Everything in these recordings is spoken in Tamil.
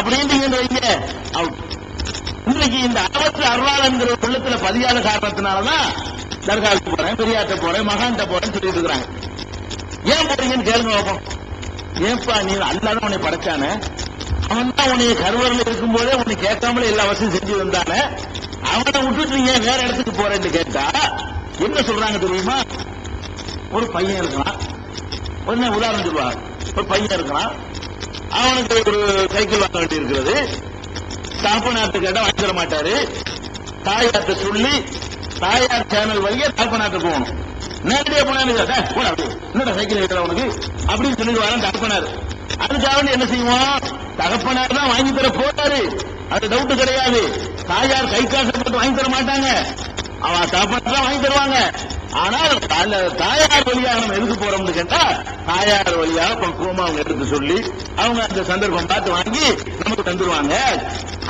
அப்படின்னு வைங்க. அவுட் இன்றைக்கு இந்த அளவற்ற அருளாளங்கிற உள்ளத்துல பதியாத காரணத்தினாலதான் தர்காவுக்கு போறேன் பெரியாட்ட போறேன் மகான்கிட்ட போறேன்னு சொல்லிட்டு இருக்கிறாங்க. ஏன் போறீங்கன்னு கேளுங்க பார்ப்போம் ஏன்பா நீ அல்லாத உன்னை படைச்சானே? அவன் தான் உன்னை இருக்கும் இருக்கும்போதே உன்னை கேட்காமலே எல்லா வசதியும் செஞ்சு வந்தானே அவனை விட்டுட்டு நீங்க வேற இடத்துக்கு போறேன்னு கேட்டா என்ன சொல்றாங்க தெரியுமா? ஒரு பையன் இருக்கான் உடனே உதாரணம் சொல்லுவாங்க ஒரு பையன் இருக்கான் அவனுக்கு ஒரு சைக்கிள் வாங்க வேண்டி இருக்கிறது தாப்பநாட்டு கேட்டா வாங்கி தர மாட்டாரு. தாயார்ட்ட சொல்லி தாயார் சேனல் வழியே தாப்பநாட்டு போகணும். நேரடியா போனா என்னடா சைக்கிள் வைக்கிற உனக்கு? அப்படின்னு சொல்லிட்டு வரேன் தகப்பனார். அதுக்காக என்ன செய்வோம் தகப்பனார் தான் வாங்கி தர போறாரு. அது டவுட் கிடையாது. தாயார் கை காசு போட்டு வாங்கி தர மாட்டாங்க. அவன் தகப்பனார் தான் வாங்கி தருவாங்க. ஆனால் அந்த தாயார் வழியாக நம்ம எதுக்கு போறோம்னு கேட்டா தாயார் வழியாக பக்குவமா அவங்க எடுத்து சொல்லி அவங்க அந்த சந்தர்ப்பம் பார்த்து வாங்கி நமக்கு தந்துருவாங்க.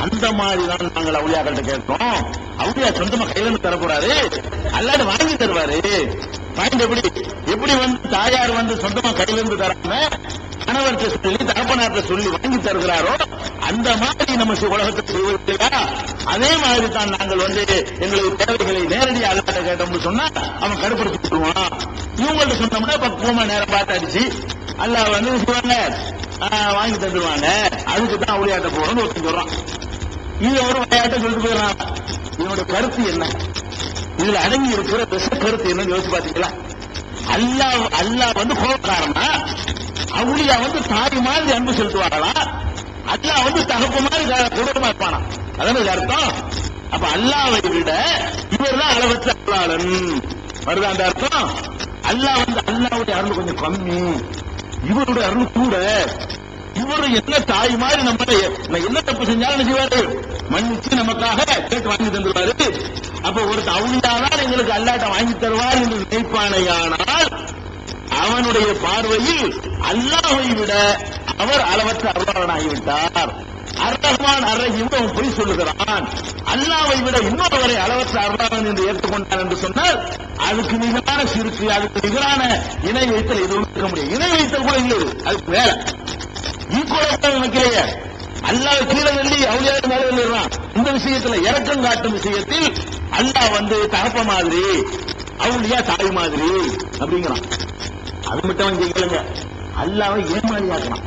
அந்த மாதிரி தான் நாங்கள் அவுளியாக்கிட்ட கேட்கிறோம். அவுளியா சொந்தமா கையில இருந்து தரக்கூடாது அல்லாது வாங்கி தருவாரு. வாங்கி எப்படி எப்படி வந்து தாயார் வந்து சொந்தமா கையில இருந்து தராம கணவர்கிட்ட சொல்லி தகப்பனார்கிட்ட சொல்லி வாங்கி தருகிறாரோ அந்த மாதிரி நம்ம உலகத்தை உலகத்துக்கு செய்வதில்லையா அதே மாதிரி தான் நாங்கள் வந்து எங்களுக்கு தேவைகளை நேரடியாக கேட்டோம்னு சொன்னா அவன் கடுப்படுத்தி சொல்லுவான் இவங்கள்ட்ட சொன்னோம்னா பக்குவமா நேரம் பார்த்து அடிச்சு அல்லாஹ் வந்து சொல்லுவாங்க வாங்கி தந்துருவாங்க. அதுக்கு தான் விளையாட்ட போறோம்னு ஒருத்தன் சொல்றான். இது ஒரு விளையாட்ட சொல்லிட்டு போயிடறான். இதனுடைய கருத்து என்ன? இதுல அடங்கி இருக்கிற விஷ கருத்து என்னன்னு யோசிச்சு பாத்தீங்களா? அல்லாஹ் அல்லாஹ் வந்து கோபக்காரனா? அவுளியா வந்து தாய் மாதிரி அன்பு செலுத்துவாங்களா அல்லாஹ் வந்து தகப்பு மாதிரி கொடூரமா இருப்பானா? அதான அர்த்தம்? அப்ப அல்லாவை விட இவர் தான் அளவற்ற அருளாளன் வருதா அந்த அர்த்தம்? அல்லாஹ் வந்து அல்லாவுடைய அருள் கொஞ்சம் கம்மி. இவருடைய அருள் கூட. இவரு என்ன தாய் மாதிரி நம்ம நான் என்ன தப்பு செஞ்சாலும் என்ன செய்வாரு? மன்னிச்சு நமக்காக கேட்டு வாங்கி தந்துருவாரு. அப்ப ஒரு அவுளியாதான் எங்களுக்கு அல்லாட்ட வாங்கி தருவார் என்று நினைப்பானையானால் அவனுடைய பார்வையில் அல்லாவை விட அவர் அளவற்ற அருளாளனாகிவிட்டார். அர்ரஹ்மான் அர்ரஹீம் அவன் பொய் சொல்லுகிறான். அல்லாவை விட இன்னொருவரை அளவற்ற அருளாளன் என்று ஏற்றுக்கொண்டான் என்று சொன்னால் அதுக்கு நிகரான சிறுக்கு அதுக்கு நிகரான இணை வைத்தல் எதுவும் இருக்க முடியும் இணை வைத்தல் கூட இல்லை இது. அதுக்கு வேற ஈக்குவலாக வைக்கலையே அல்லாஹ் கீழே தள்ளி அவுளியாக மேலே தள்ளிடுறான். இந்த விஷயத்துல இறக்கம் காட்டும் விஷயத்தில் அல்லாஹ் வந்து தகப்ப மாதிரி அவளியா தாய் மாதிரி அப்படிங்கிறான். அது மட்டும் இங்க கேளுங்க. அல்லாவை ஏமாளியாக்கலாம்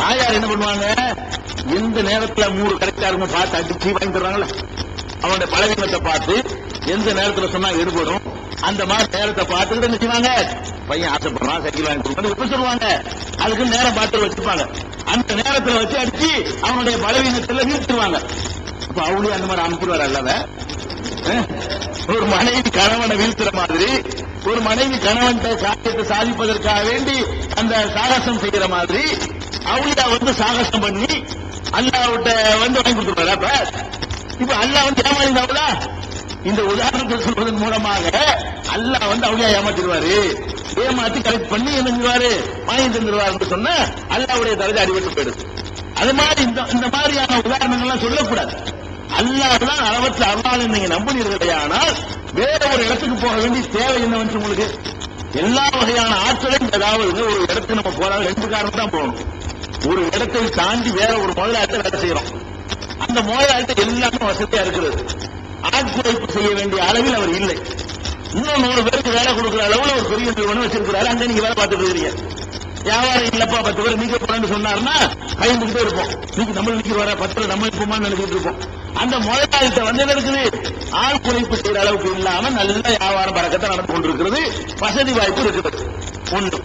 தாயார் என்ன பண்ணுவாங்க? எந்த நேரத்துல மூணு கடைக்காரங்க பார்த்து அடிச்சு வாங்கி தர்றாங்கல்ல அவனுடைய பலவீனத்தை பார்த்து எந்த நேரத்துல சொன்னா எடுபடும்? அந்த மாதிரி நேரத்தை பார்த்துக்கிட்டு என்ன செய்வாங்க? பையன் ஆசைப்படுறான் சைக்கிள் வாங்கி கொடுக்கணும் எப்படி சொல்லுவாங்க. அதுக்கு நேரம் பார்த்து வச்சுப்பாங்க. அந்த நேரத்துல வச்சு அடிச்சு அவனுடைய பலவீனத்துல வீழ்த்துருவாங்க அப்ப அவளையும் அந்த மாதிரி அனுப்பிடுவார் அல்லவ? ஒரு மனைவி கணவனை வீழ்த்துற மாதிரி ஒரு மனைவி கணவன் காரியத்தை சாதிப்பதற்காக வேண்டி அந்த சாகசம் செய்யற மாதிரி அவளியா வந்து சாகசம் பண்ணி அல்லாவிட்ட வந்து வாங்கி கொடுத்துருவாரு அப்ப இப்ப அல்லாஹ் வந்து ஏமாறிந்தாவுல இந்த உதாரணத்தை சொல்வதன் மூலமாக அல்லாஹ் வந்து அவளியா ஏமாத்திடுவாரு. ஏமாத்தி கலெக்ட் பண்ணி என்ன செஞ்சுவாரு வாங்கி தந்துருவாருன்னு சொன்ன அல்லாவுடைய தரஜா அடிபட்டு போயிடுது அது மாதிரி இந்த இந்த மாதிரியான உதாரணங்கள்லாம் சொல்லக்கூடாது. அல்லாஹ் தான் அளவற்ற அருளால் நீங்க நம்பினீர்களே ஆனால் வேற ஒரு இடத்துக்கு போக வேண்டிய தேவை என்ன உங்களுக்கு? எல்லா வகையான ஆற்றலும் ஏதாவது ஒரு இடத்துக்கு நம்ம போறாங்க ரெண்டு காரணம் தான் போகணும். ஒரு இடத்தை தாண்டி வேற ஒரு முதலாளிட்ட வேலை செய்யறோம். அந்த முதலாளிட்ட எல்லாமே வசதியா இருக்கிறது. ஆட்குறைப்பு செய்ய வேண்டிய அளவில் அவர் இல்லை. இன்னும் நூறு பேருக்கு வேலை கொடுக்குற அளவில் ஒரு பெரிய நிறுவனம் வச்சிருக்கிறாரு. அங்க நீங்க வேலை பார்த்துட்டு இருக்கீங்க வியாபாரம் இல்லப்பா பத்து பேர் நீக்க போறேன்னு சொன்னாருன்னா பயந்துகிட்டே இருப்போம். நீங்க நம்ம நிக்கிற வர பத்துல நம்ம இருப்போமான்னு நினைச்சிட்டு இருப்போம். அந்த முதலாளித்த வந்து இருக்குது ஆள் குறைப்பு செய்யற அளவுக்கு இல்லாம நல்ல வியாபாரம் பறக்கத்தை நடந்து கொண்டிருக்கிறது. வசதி வாய்ப்பு இருக்கிறது. ஒன்று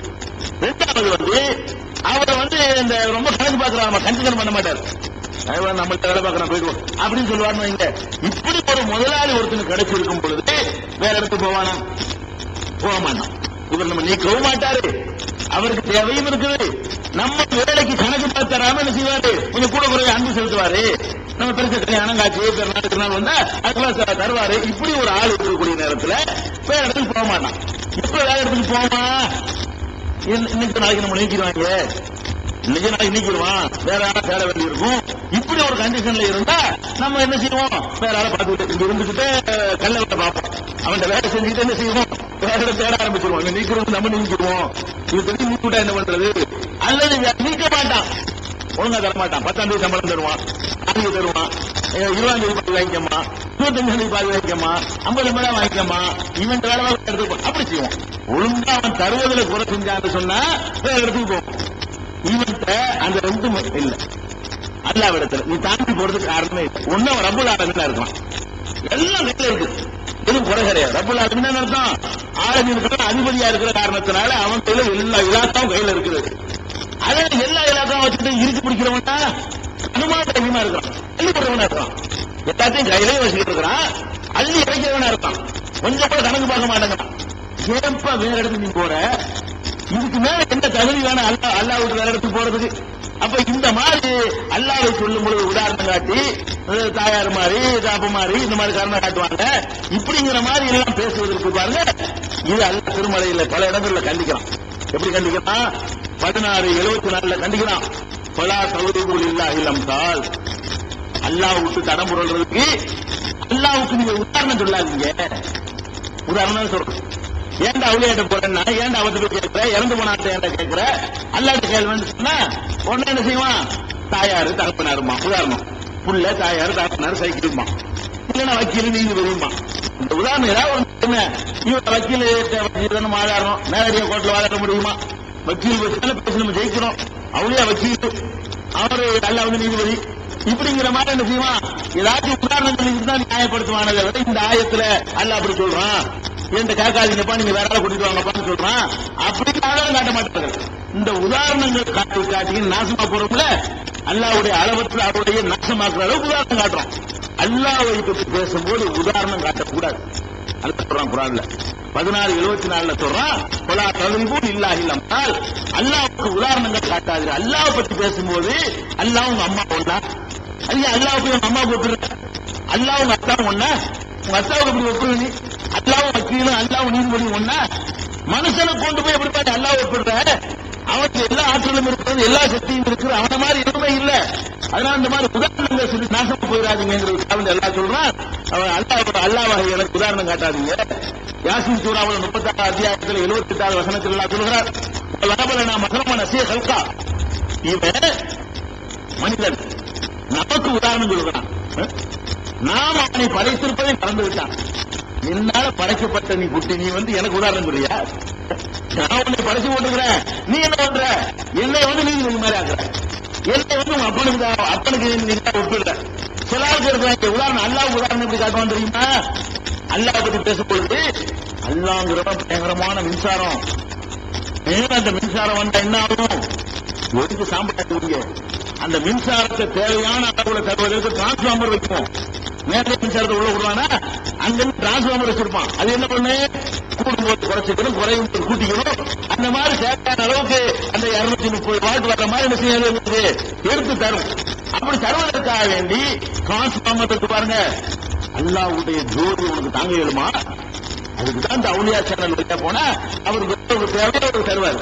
இரண்டாவது வந்து அவரை வந்து இந்த ரொம்ப கணக்கு பார்க்கிறார் நம்ம கன்சிடர் பண்ண மாட்டார். நம்மள்ட்ட வேலை பார்க்கறோம் போயிடுவோம் அப்படின்னு சொல்லுவாருன்னு வைங்க. இப்படி ஒரு முதலாளி ஒருத்தனுக்கு கிடைச்சிருக்கும் பொழுது வேற இடத்துக்கு போவானா? போக மாட்டான். இவர் நம்ம நீக்கவும் மாட்டாரு. அவருக்கு தேவையும் இருக்குது. நம்ம வேலைக்கு கணக்கு பார்த்து என்ன செய்வாரு? கொஞ்சம் கூட குறைய அன்பு செலுத்துவாரு. நம்ம பெருசு கல்யாணம் காட்சி பெருநாள் திருநாள் வந்தா அதெல்லாம் ச- தருவாரு. இப்படி ஒரு ஆள் இருக்கக்கூடிய நேரத்துல வேற இடத்துக்கு போக மாட்டான். இப்ப வேற இடத்துக்கு போமா இன்னைக்கு நாளைக்கு நம்ம நீக்கிடுவாங்க இன்னைக்கு நாளைக்கு நீக்கிடுவான் வேற ஆளை தேட வேண்டி இருக்கும் இப்படி ஒரு கண்டிஷன்ல இருந்தா நம்ம என்ன செய்வோம்? வேற யாரை பார்த்துக்கிட்டு இங்க இருந்துகிட்டு கல்ல வேலை பார்ப்போம். அவன் வேலை செஞ்சுட்டு என்ன செய்வோம்? வேற இடம் தேட ஆரம்பிச்சிருவோம். இங்க நீக்கிறோம் நம்ம நீக்கிடுவோம். இது தெரிஞ்சு நீக்கிட்டா என்ன பண்றது? அல்லது நீக்க மாட்டான். ஒழுங்கா தர மாட்டான் பத்தாம் தேதி சம்பளம் தருவான். நாளைக்கு தருவான். இருபதாம் தேதி பாதி இருபத்தஞ்சு இருபத்தஞ்சாம் பாதி வாங்கிக்கமா ஐம்பது மணி வாங்கிக்கமா இவன் வேலை வாங்க எடுத்து அப்படி செய்வோம். ஒழுங்கா அவன் தருவதில் குறை செஞ்சான்னு சொன்னா வேற இடத்துக்கு போவோம் இவன்கிட்ட அந்த ரெண்டும் இல்ல. அல்லாவிடத்துல. நீ தாண்டி போறதுக்கு காரணமே இல்லை. ஒன்னும் அவன் ரப்புல் ஆலமினா இருக்கலாம் எல்லாம் கையில இருக்கு. எதுவும் குறை கிடையாது. ரப்புல் ஆலமின் அர்த்தம் ஆலமி இருக்கிற அதிபதியா இருக்கிற காரணத்தினால அவன் கையில எல்லா இலாக்காவும் கையில இருக்குது. அதனால எல்லா இலாக்காவும் வச்சுட்டு இருக்கு பிடிக்கிறவன்டா அனுமான அதிகமா இருக்கான். அள்ளி போடுறவனா இருக்கான். எல்லாத்தையும் கையிலையும் வச்சுக்கிட்டு இருக்கிறான். அள்ளி இறைக்கிறவனா இருக்கான் கொஞ்சம் கூட கணக்கு பார்க்க மாட்டேங்கிறான். ஏன்பா வேற இடத்துக்கு நீ போற? இதுக்கு மேல எந்த தகுதி வேணும்? அல்லா அல்லாவுக்கு வேற இடத்துக்கு போறதுக்கு. அப்ப இந்த மாதிரி அல்லாவை சொல்லும் பொழுது உதாரணம் காட்டி தாயார் மாதிரி தாப்பு மாதிரி இந்த மாதிரி காரணம் காட்டுவாங்க. இப்படிங்கிற மாதிரி எல்லாம் பேசுவதற்கு பாருங்க இது அல்ல திருமலையில பல இடங்கள்ல கண்டிக்கிறான். எப்படி கண்டிக்கிறான்? பதினாறு எழுபத்தி நாலுல கண்டிக்கிறான். பலா தகுதிகள் இல்லா இல்லம் தால் அல்லாஹ் விட்டு தடம் புரள்றதுக்கு அல்லாவுக்கு நீங்க உதாரணம் சொல்லாதீங்க. உதாரணம் சொல்றேன் ஏன்டா அவளியாட்ட போறேன்னா ஏன்டா அவத்து போய் கேட்கிற இறந்து போனாட்ட ஏன்டா கேட்கிற அல்லாட்ட கேள்வின்னு சொன்னா உடனே என்ன செய்வான்? தாயாரு தகப்பனாருமா உதாரணம். புள்ள தாயாரு தகப்பனாரு சைக்கிள்மா இல்லைன்னா வக்கீல் நீதிபதியுமா இந்த உதாரணம் ஏதாவது ஒண்ணு இவன் வக்கீல் வக்கீல் வாதாடுறோம் நேரடியா கோர்ட்ல வாதாட முடியுமா? வக்கீல் வச்சு பேசி நம்ம ஜெயிக்கிறோம் அவளியா வக்கீல். அவரு அல்ல வந்து நீதிபதி. இப்படிங்கிற மாதிரி என்ன செய்வான்? ஏதாச்சும் உதாரணம் சொல்லிட்டு தான் நியாயப்படுத்துவானதை விட இந்த ஆயத்துல அல்ல அப்படி சொல்றான். என்கிட்ட கேட்காதீங்கப்பா நீங்க வேற ஆளை கூட்டிட்டு வாங்கப்பான்னு சொல்றான். அப்படி ஆதாரம் காட்ட மாட்டார்கள் இந்த உதாரணங்கள் காட்டி காட்டி நாசமா போறோம்ல? அல்லாவுடைய அளவத்தில் அவருடைய நாசமாக்குற அளவுக்கு உதாரணம் காட்டுறோம். அல்லாவை பற்றி பேசும்போது உதாரணம் காட்டக்கூடாது. அடுத்த சொல்றான் குரான்ல. பதினாறு எழுபத்தி நாலுல சொல்றான் பொலா தகுதிபூர் இல்லா இல்லாமல் அல்லாவுக்கு உதாரணங்கள் காட்டாது அல்லாவை பற்றி பேசும்போது அல்லாஹ் உங்க அம்மா ஒண்ணா? ஐயா அல்லாவுக்கு உங்க அம்மா போட்டுருக்க அல்லாஹ் உங்க அத்தா ஒண்ணா? உங்க அத்தாவுக்கு எப்படி ஒப்புரு நீ? அல்லாவும் வக்கீலும் அல்லாவும் நீதிபதி ஒண்ணா? மனுஷனை கொண்டு போய் எப்படி பாட்டு அல்லாஹ் ஒப்புடுற? அவனுக்கு எல்லா ஆற்றலும் இருக்கிறது எல்லா சக்தியும் இருக்குது. அவன மாதிரி எதுவுமே இல்ல. அதனால இந்த மாதிரி உதாரணங்கள் சொல்லி நாசமா போயிடாதீங்கிறது எல்லாம் சொல்றான். அவன் அல்லாஹ் அல்லாவாக எனக்கு உதாரணம் காட்டாதீங்க. யாசின் சூறாவில் முப்பத்தாறு அத்தியாயத்தில் எழுபத்தி எட்டாவது வசனத்தில் எல்லாம் சொல்கிறார் வரபல நான் மகரமான சீ ஹல்கா இவன் மனிதன். நமக்கு உதாரணம் கொடுக்கிறான் நாம் அவனை படைத்திருப்பதை மறந்து விட்டான் என்னால படைக்கப்பட்ட நீ குட்டி நீ வந்து எனக்கு உதாரணம் சொல்றியா நான் உன்னை படைச்சு போட்டுக்கிறேன். நீ என்ன பண்ற? என்னை வந்து நீ இந்த மாதிரி ஆக்குற. என்னை வந்து உன் அப்பனுக்கு தான் அப்பனுக்கு நீங்க ஒப்பிடுற. சில ஆளுக்கு இருக்கிறாங்க உதாரணம் அல்லாஹ் உதாரணம் எப்படி காட்டுவான் தெரியுமா? அல்லாஹ் பத்தி பேசும்பொழுது அல்லாங்கிறவன் பயங்கரமான மின்சாரம். அந்த மின்சாரம் வந்தா என்ன ஆகும்? ஒதுக்கு சாம்பிடக்கூடிய அந்த மின்சாரத்தை தேவையான அளவுல தருவதற்கு டிரான்ஸ்பார்மர் வைப்போம். நேரடி மின்சாரத்தை உள்ள விடுவானா? அங்க டிரான்ஸ்பார்மர் வச்சிருப்பான். அது என்ன பண்ணு? கூடும்போது குறைச்சிக்கணும் குறையும் கூட்டிக்கணும். அந்த மாதிரி தேவையான அளவுக்கு அந்த இருநூத்தி முப்பது வாட் வர்ற மாதிரி என்ன செய்யறது எடுத்து தரும். அப்படி தருவதற்காக வேண்டி டிரான்ஸ்பார்மர் இருக்கு பாருங்க. அல்லாவுடைய ஜோதி உனக்கு தாங்க இயலுமா அதுக்கு தான் இந்த அவுளியா சேனல் வழியா போனா அவருக்கு எவ்வளவு தேவையோ அவர் தருவார்.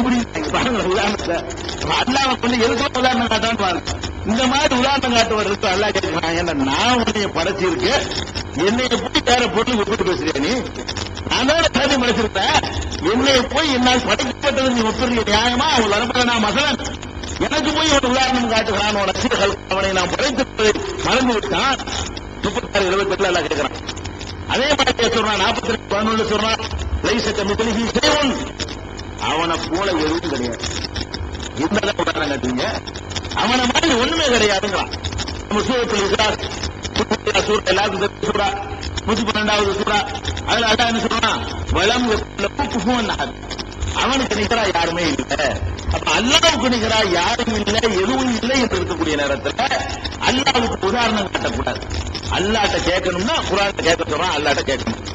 இப்படி பாருங்க உதாரணத்தை அல்லாஹ் வந்து எதுக்கு உதாரணம் காட்டான்னு பாருங்க. இந்த மாதிரி உதாரணம் காட்டுவதற்கு இருக்கு? அல்லாஹ் கேட்கிறான். ஏன்னா நான் உன்னைய படைச்சிருக்கேன். என்னைய போய் வேற பொருள் ஒப்பிட்டு பேசுறியா நீ? நான் தான் கருதி படைச்சிருப்பேன். என்னைய போய் என்னால் படைக்கப்பட்டது நீ ஒப்பிடுற நியாயமா? அவள் வரப்பட நான் மகன். எனக்கு போய் ஒரு உதாரணம் காட்டுகிறான். உனக்கு அவனை நான் படைத்திருப்பதை மறந்து விட்டான். முப்பத்தாறு இருபத்தி எட்டுல எல்லாம் கேட்கிறான். அதே மாதிரி சொல்றான் நாற்பத்தி ரெண்டு பதினொன்று சொல்றான். லைசக்க மிதலிகி செய்வன் அவனை போல எதுவும் கிடையாது. என்னதான் உதாரணம் காட்டுவீங்க அவனை மாதிரி ஒண்ணுமே கிடையாதுங்கிறான் நம்ம சூரத்தில் இருக்கிறார் சூரா எல்லாருக்கும் தெரிஞ்ச சூறா நூத்தி பன்னெண்டாவது சூறா அதுல அதான் என்ன சொல்றான்? வளம் குஃபுவன் அவனுக்கு நிகரா யாருமே இல்லை. அப்ப அல்லாவுக்கு நிகரா யாரும் இல்லை எதுவும் இல்லை என்று இருக்கக்கூடிய நேரத்துல அல்லாவுக்கு உதாரணம் காட்டக்கூடாது. அல்லாட்ட கேட்கணும்னா குரான் கேட்க சொல்றான் அல்லாட்ட கேட்கணும்.